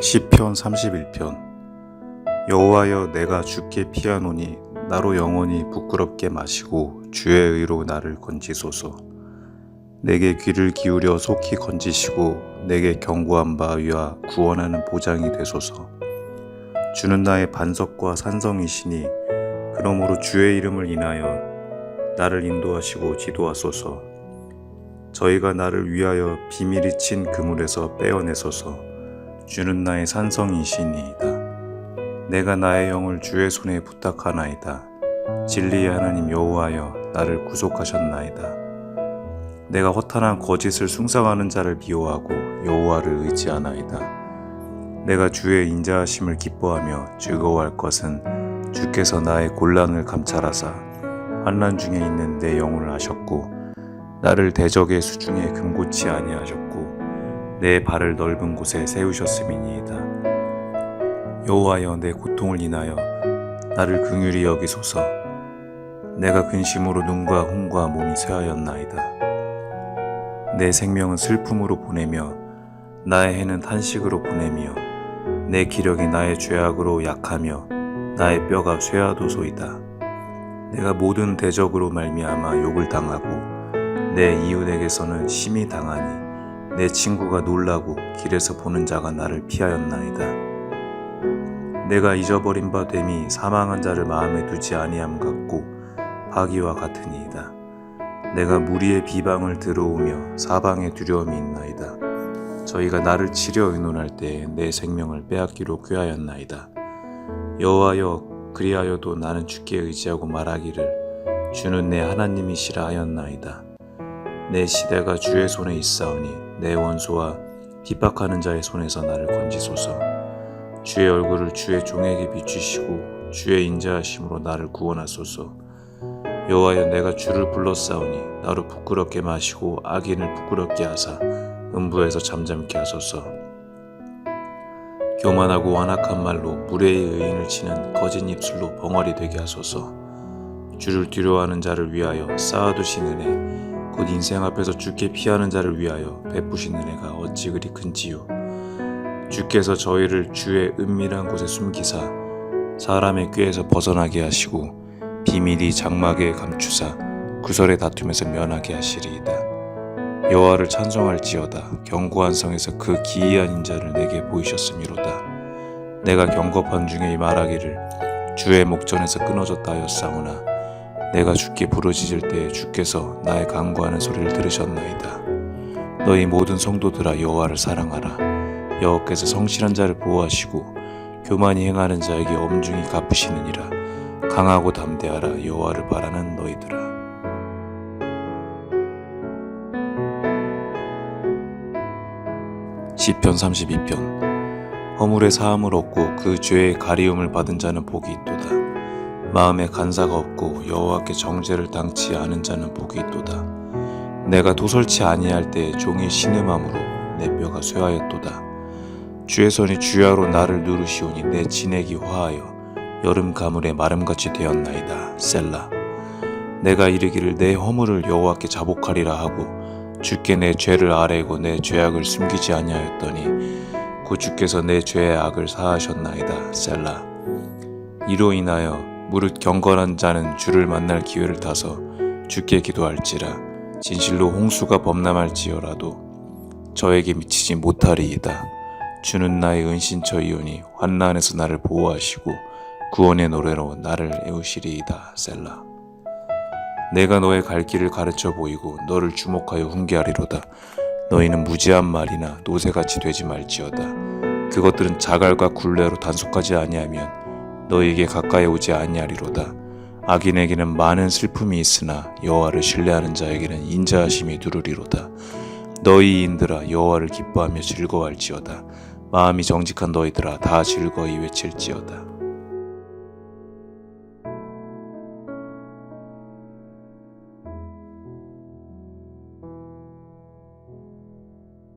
시편 31편. 여호와여 내가 주께 피하노니 나로 영원히 부끄럽게 마시고 주의 의로 나를 건지소서. 내게 귀를 기울여 속히 건지시고 내게 경고한 바 위와 구원하는 보장이 되소서. 주는 나의 반석과 산성이시니 그러므로 주의 이름을 인하여 나를 인도하시고 지도하소서. 저희가 나를 위하여 비밀이 친 그물에서 빼어내소서 주는 나의 산성이시니이다. 내가 나의 영을 주의 손에 부탁하나이다. 진리의 하나님 여호와여 나를 구속하셨나이다. 내가 허탄한 거짓을 숭상하는 자를 미워하고 여호와를 의지하나이다. 내가 주의 인자하심을 기뻐하며 즐거워할 것은 주께서 나의 곤란을 감찰하사 환난 중에 있는 내 영혼을 하셨고 나를 대적의 수중에 금고치 아니하셨고 내 발을 넓은 곳에 세우셨음이니이다. 여호와여 내 고통을 인하여 나를 긍휼히 여기소서. 내가 근심으로 눈과 hum과 몸이 쇠하였나이다. 내 생명은 슬픔으로 보내며 나의 해는 탄식으로 보내며 내 기력이 나의 죄악으로 약하며 나의 뼈가 쇠하도소이다. 내가 모든 대적으로 말미암아 욕을 당하고 내 이웃에게서는 심히 당하니 내 친구가 놀라고 길에서 보는 자가 나를 피하였나이다. 내가 잊어버린 바 됨이 사망한 자를 마음에 두지 아니함 같고 파기와 같으니이다. 내가 무리의 비방을 들어오며 사방에 두려움이 있나이다. 저희가 나를 치려 의논할 때에 내 생명을 빼앗기로 꾀하였나이다. 여호와여 그리하여도 나는 주께 의지하고 말하기를 주는 내 하나님이시라 하였나이다. 내 시대가 주의 손에 있사오니 내 원수와 핍박하는 자의 손에서 나를 건지소서. 주의 얼굴을 주의 종에게 비추시고 주의 인자하심으로 나를 구원하소서. 여호와여 내가 주를 불렀사오니 나로 부끄럽게 마시고 악인을 부끄럽게 하사 음부에서 잠잠케 하소서. 교만하고 완악한 말로 무례의 의인을 치는 거짓 입술로 벙어리 되게 하소서. 주를 두려워하는 자를 위하여 쌓아두신 은혜 곧 인생 앞에서 주께 피하는 자를 위하여 베푸신 은혜가 어찌 그리 큰지요. 주께서 저희를 주의 은밀한 곳에 숨기사 사람의 꾀에서 벗어나게 하시고 비밀이 장막에 감추사 구설의 다툼에서 면하게 하시리이다. 여호와를 찬송할지어다 견고한 성에서 그 기이한 인자를 내게 보이셨음이로다. 내가 경겁한 중에 말하기를 주의 목전에서 끊어졌다 하였사오나 내가 주께 부르짖을 때에 주께서 나의 간구하는 소리를 들으셨나이다. 너희 모든 성도들아 여호와를 사랑하라. 여호와께서 성실한 자를 보호하시고 교만이 행하는 자에게 엄중히 갚으시느니라. 강하고 담대하라 여호와를 바라는 너희들아. 시편 32편 허물의 사함을 얻고 그 죄의 가리움을 받은 자는 복이 있도다. 마음에 간사가 없고 여호와께 정죄를 당치 않은 자는 복이 있도다. 내가 도설치 아니할 때 종이 신음함으로 내 뼈가 쇠하였도다. 주의 손이 주야로 나를 누르시오니 내 진액이 화하여 여름 가물에 마름같이 되었나이다. 셀라. 내가 이르기를 내 허물을 여호와께 자복하리라 하고 주께 내 죄를 아뢰고 내 죄악을 숨기지 아니하였더니 곧 주께서 내 죄의 악을 사하셨나이다. 셀라. 이로 인하여 무릇 경건한 자는 주를 만날 기회를 타서 주께 기도할지라 진실로 홍수가 범람할지어라도 저에게 미치지 못하리이다. 주는 나의 은신처이오니 환난에서 나를 보호하시고 구원의 노래로 나를 애우시리이다. 셀라. 내가 너의 갈 길을 가르쳐 보이고 너를 주목하여 훈계하리로다. 너희는 무지한 말이나 노새같이 되지 말지어다. 그것들은 자갈과 굴레로 단속하지 아니하면 너희에게 가까이 오지 아니하리로다. 악인에게는 많은 슬픔이 있으나 여호와를 신뢰하는 자에게는 인자하심이 두르리로다. 너희 인들아 여호와를 기뻐하며 즐거워할지어다. 마음이 정직한 너희들아 다 즐거이 외칠지어다.